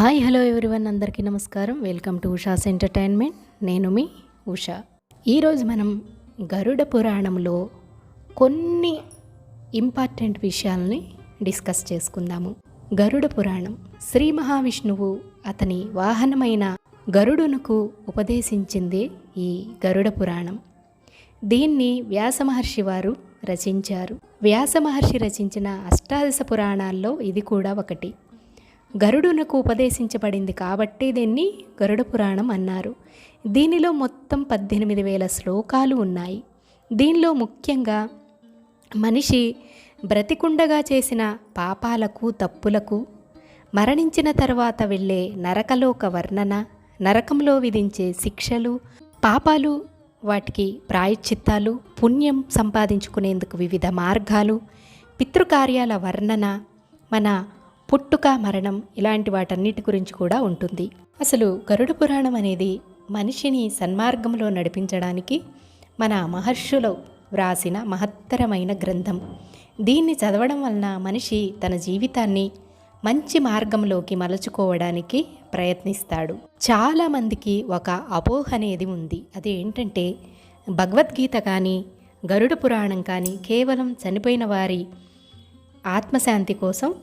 Hi hello everyone. అందరికీ నమస్కారం. Welcome to Usha's entertainment. నేను మీ ఉషా. ఈరోజు మనం గరుడ పురాణంలో కొన్ని ఇంపార్టెంట్ విషయాల్ని డిస్కస్ చేసుకుందాము. గరుడ పురాణం. శ్రీ మహావిష్ణువు అతని వాహనమైన గరుడునకు ఉపదేశించిందే ఈ గరుడ పురాణం. దీన్ని వ్యాస మహర్షి వారు రచించారు. వ్యాసమహర్షి రచించిన అష్టాదశ పురాణాల్లో ఇది కూడా ఒకటి. గరుడునకు ఉపదేశించబడింది కాబట్టి దీన్ని గరుడ పురాణం అన్నారు. దీనిలో మొత్తం పద్దెనిమిది వేల శ్లోకాలు ఉన్నాయి. దీనిలో ముఖ్యంగా మనిషి బ్రతికుండగా చేసిన పాపాలకు తప్పులకు మరణించిన తర్వాత వెళ్ళే నరకలోక వర్ణన నరకంలో విధించే శిక్షలు పాపాలు వాటికి ప్రాయశ్చిత్తాలు పుణ్యం సంపాదించుకునేందుకు వివిధ మార్గాలు పితృకార్యాల వర్ణన మన పుట్టుక మరణం ఇలాంటి వాటన్నిటి గురించి కూడా ఉంటుంది. అసలు గరుడ పురాణం అనేది మనిషిని సన్మార్గంలో నడిపించడానికి మన మహర్షులు వ్రాసిన మహత్తరమైన గ్రంథం. దీన్ని చదవడం వలన మనిషి తన జీవితాన్ని మంచి మార్గంలోకి మలుచుకోవడానికి ప్రయత్నిస్తాడు. చాలామందికి ఒక అపోహ అనేది ఉంది. అదేంటంటే భగవద్గీత కానీ గరుడ పురాణం కానీ కేవలం చనిపోయిన వారి ఆత్మశాంతి కోసం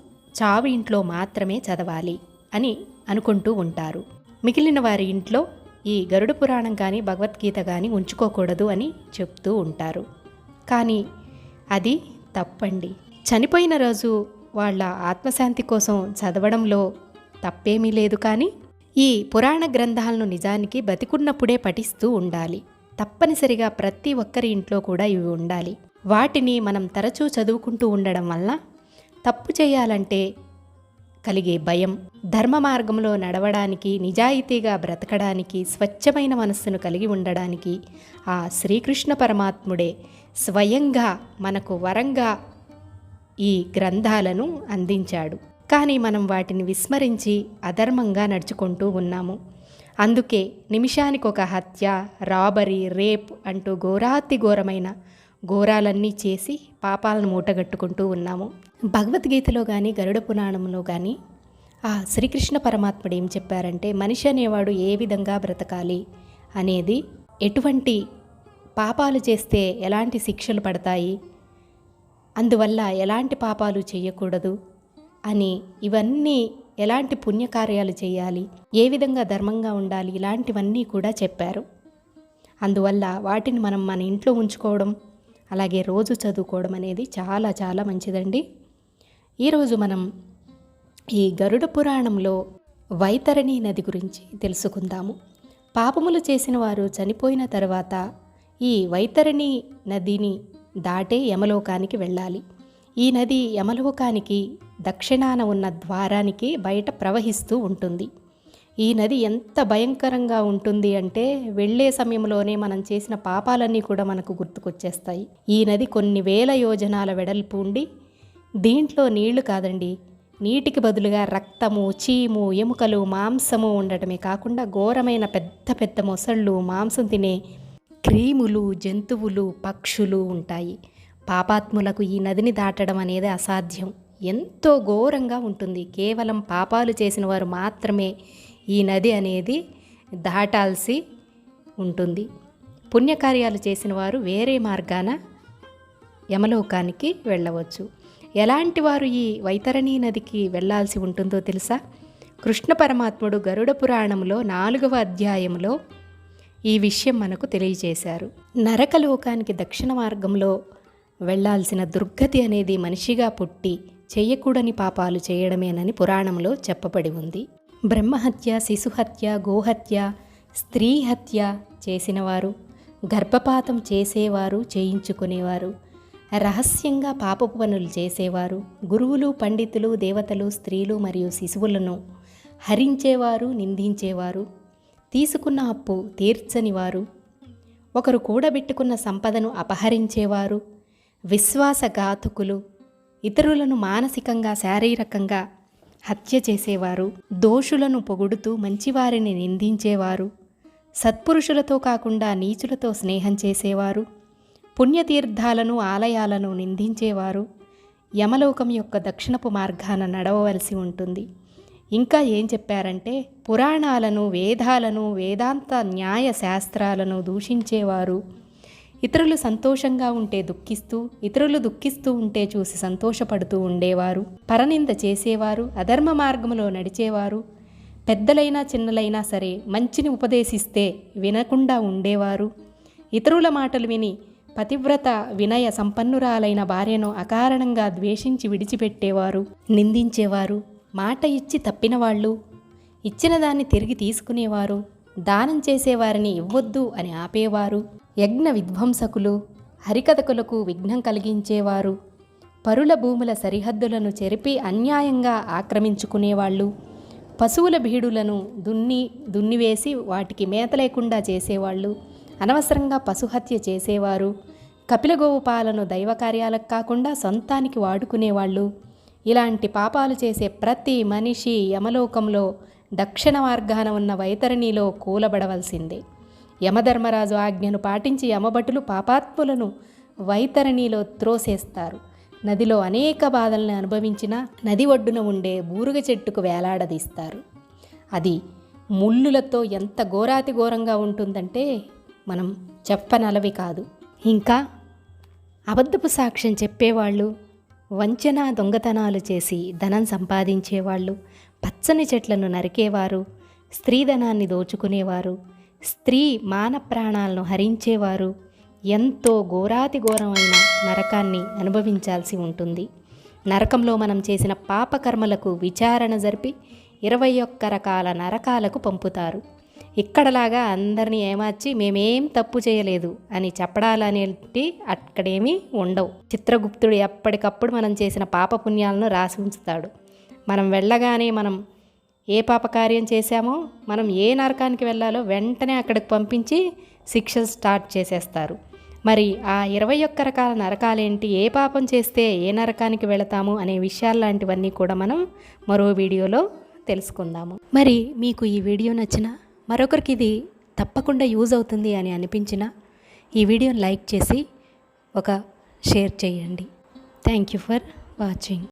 చావు ఇంట్లో మాత్రమే చదవాలి అని అనుకుంటూ ఉంటారు. మిగిలిన వారి ఇంట్లో ఈ గరుడ పురాణం కానీ భగవద్గీత కానీ ఉంచుకోకూడదు అని చెప్తూ ఉంటారు. కానీ అది తప్పండి. చనిపోయిన రోజు వాళ్ళ ఆత్మశాంతి కోసం చదవడంలో తప్పేమీ లేదు కానీ ఈ పురాణ గ్రంథాలను నిజానికి బతికున్నప్పుడే పఠిస్తూ ఉండాలి. తప్పనిసరిగా ప్రతి ఒక్కరి ఇంట్లో కూడా ఇవి ఉండాలి. వాటిని మనం తరచూ చదువుకుంటూ ఉండడం వల్ల తప్పు చేయాలంటే కలిగే భయం. ధర్మ మార్గంలో నడవడానికి నిజాయితీగా బ్రతకడానికి స్వచ్ఛమైన మనస్సును కలిగి ఉండడానికి ఆ శ్రీకృష్ణ పరమాత్ముడే స్వయంగా మనకు వరంగా ఈ గ్రంథాలను అందించాడు. కానీ మనం వాటిని విస్మరించి అధర్మంగా నడుచుకుంటూ ఉన్నాము. అందుకే నిమిషానికి ఒక హత్య రాబరీ రేప్ అంటూ ఘోరాతి ఘోరమైన ఘోరాలన్నీ చేసి పాపాలను మూటగట్టుకుంటూ ఉన్నాము. భగవద్గీతలో కానీ గరుడ పురాణంలో కానీ ఆ శ్రీకృష్ణ పరమాత్ముడు ఏం చెప్పారంటే మనిషి అనేవాడు ఏ విధంగా బ్రతకాలి అనేది ఎటువంటి పాపాలు చేస్తే ఎలాంటి శిక్షలు పడతాయి అందువల్ల ఎలాంటి పాపాలు చేయకూడదు అని ఇవన్నీ ఎలాంటి పుణ్యకార్యాలు చేయాలి ఏ విధంగా ధర్మంగా ఉండాలి ఇలాంటివన్నీ కూడా చెప్పారు. అందువల్ల వాటిని మనం మన ఇంట్లో ఉంచుకోవడం అలాగే రోజు చదువుకోవడం అనేది చాలా చాలా మంచిదండి. ఈరోజు మనం ఈ గరుడ పురాణంలో వైతరణి నది గురించి తెలుసుకుందాము. పాపములు చేసిన వారు చనిపోయిన తర్వాత ఈ వైతరణి నదిని దాటే యమలోకానికి వెళ్ళాలి. ఈ నది యమలోకానికి దక్షిణాన ఉన్న ద్వారానికి బయట ప్రవహిస్తూ ఉంటుంది. ఈ నది ఎంత భయంకరంగా ఉంటుంది అంటే వెళ్ళే సమయంలోనే మనం చేసిన పాపాలన్నీ కూడా మనకు గుర్తుకొచ్చేస్తాయి. ఈ నది కొన్ని వేల యోజనాల వెడల్పు ఉండి దీంట్లో నీళ్ళు కాదండి. నీటికి బదులుగా రక్తము చీము ఎముకలు మాంసము ఉండటమే కాకుండా ఘోరమైన పెద్ద పెద్ద మొసళ్ళు మాంసం తినే క్రీములు జంతువులు పక్షులు ఉంటాయి. పాపాత్ములకు ఈ నదిని దాటడం అనేది అసాధ్యం. ఎంతో ఘోరంగా ఉంటుంది. కేవలం పాపాలు చేసిన వారు మాత్రమే ఈ నది అనేది దాటాల్సి ఉంటుంది. పుణ్యకార్యాలు చేసిన వారు వేరే మార్గాన యమలోకానికి వెళ్ళవచ్చు. ఎలాంటి వారు ఈ వైతరణి నదికి వెళ్ళాల్సి ఉంటుందో తెలుసా? కృష్ణ పరమాత్ముడు గరుడ పురాణంలో నాలుగవ అధ్యాయంలో ఈ విషయం మనకు తెలియజేశారు. నరకలోకానికి దక్షిణ మార్గంలో వెళ్ళాల్సిన దుర్గతి అనేది మనిషిగా పుట్టి చేయకూడని పాపాలు చేయడమేనని పురాణంలో చెప్పబడి ఉంది. బ్రహ్మహత్య శిశుహత్య గోహత్య స్త్రీ హత్య చేసినవారు గర్భపాతం చేసేవారు చేయించుకునేవారు రహస్యంగా పాపపు పనులు చేసేవారు గురువులు పండితులు దేవతలు స్త్రీలు మరియు శిశువులను హరించేవారు నిందించేవారు తీసుకున్న అప్పు తీర్చనివారు ఒకరు కూడబెట్టుకున్న సంపదను అపహరించేవారు విశ్వాసఘాతుకులు ఇతరులను మానసికంగా శారీరకంగా హత్య చేసేవారు దోషులను పొగుడుతూ మంచివారిని నిందించేవారు సత్పురుషులతో కాకుండా నీచులతో స్నేహం చేసేవారు పుణ్యతీర్థాలను ఆలయాలను నిందించేవారు యమలోకం యొక్క దక్షిణపు మార్గాన నడవవలసి ఉంటుంది. ఇంకా ఏం చెప్పారంటే పురాణాలను వేదాలను వేదాంత న్యాయ శాస్త్రాలను దూషించేవారు ఇతరులు సంతోషంగా ఉంటే దుఃఖిస్తూ ఇతరులు దుఃఖిస్తూ ఉంటే చూసి సంతోషపడుతూ ఉండేవారు. పరనింద చేసేవారు అధర్మ మార్గంలో నడిచేవారు. పెద్దలైనా చిన్నలైనా సరే మంచిని ఉపదేశిస్తే వినకుండా ఉండేవారు. ఇతరుల మాటలు విని పతివ్రత వినయ సంపన్నురాలైన భార్యను అకారణంగా ద్వేషించి విడిచిపెట్టేవారు. నిందించేవారు. మాట ఇచ్చి తప్పిన వాళ్ళు ఇచ్చిన దాన్ని తిరిగి తీసుకునేవారు. దానం చేసేవారిని ఇవ్వొద్దు అని ఆపేవారు. యజ్ఞ విధ్వంసకులు హరికథకులకు విఘ్నం కలిగించేవారు. పరుల భూముల సరిహద్దులను చెరిపి అన్యాయంగా ఆక్రమించుకునేవాళ్ళు. పశువుల బీడులను దున్ని దున్నివేసి వాటికి మేత లేకుండా చేసేవాళ్ళు. అనవసరంగా పశుహత్య చేసేవారు. కపిలగోవు పాలను దైవ కార్యాలకు కాకుండా సొంతానికి వాడుకునేవాళ్ళు. ఇలాంటి పాపాలు చేసే ప్రతి మనిషి యమలోకంలో దక్షిణ మార్గాన ఉన్న వైతరణిలో కూలబడవలసిందే. యమధర్మరాజు ఆజ్ఞను పాటించి యమభటులు పాపాత్ములను వైతరణిలో త్రోసేస్తారు. నదిలో అనేక బాధల్ని అనుభవించిన నది ఒడ్డున ఉండే బూరుగ చెట్టుకు వేలాడదీస్తారు. అది ముళ్ళులతో ఎంత ఘోరాతి ఘోరంగా ఉంటుందంటే మనం చెప్పనలవి కాదు. ఇంకా అబద్ధపు సాక్ష్యం చెప్పేవాళ్ళు వంచన దొంగతనాలు చేసి ధనం సంపాదించేవాళ్ళు పచ్చని చెట్లను నరికేవారు స్త్రీధనాన్ని దోచుకునేవారు స్త్రీ మాన ప్రాణాలను హరించేవారు. ఎంతో ఘోరాతి ఘోరమైన నరకాన్ని అనుభవించాల్సి ఉంటుంది. నరకంలో మనం చేసిన పాపకర్మలకు విచారణ జరిపి ఇరవై ఒక్క రకాల నరకాలకు పంపుతారు. ఇక్కడలాగా అందరినీ ఏమార్చి మేమేం తప్పు చేయలేదు అని చెప్పడాలనేటి అక్కడేమీ ఉండవు. చిత్రగుప్తుడు ఎప్పటికప్పుడు మనం చేసిన పాపపుణ్యాలను రాసి ఉంచుతాడు. మనం వెళ్ళగానే మనం ఏ పాపకార్యం చేశామో మనం ఏ నరకానికి వెళ్ళాలో వెంటనే అక్కడికి పంపించి శిక్ష స్టార్ట్ చేసేస్తారు. మరి ఆ ఇరవై ఒక్క రకాల నరకాలేంటి? ఏ పాపం చేస్తే ఏ నరకానికి వెళతాము అనే విషయాలు లాంటివన్నీ కూడా మనం మరో వీడియోలో తెలుసుకుందాము. మరి మీకు ఈ వీడియో నచ్చిన మరొకరికి ఇది తప్పకుండా యూజ్ అవుతుంది అని అనిపించిన ఈ వీడియోని లైక్ చేసి ఒక షేర్ చేయండి. Thank you for watching.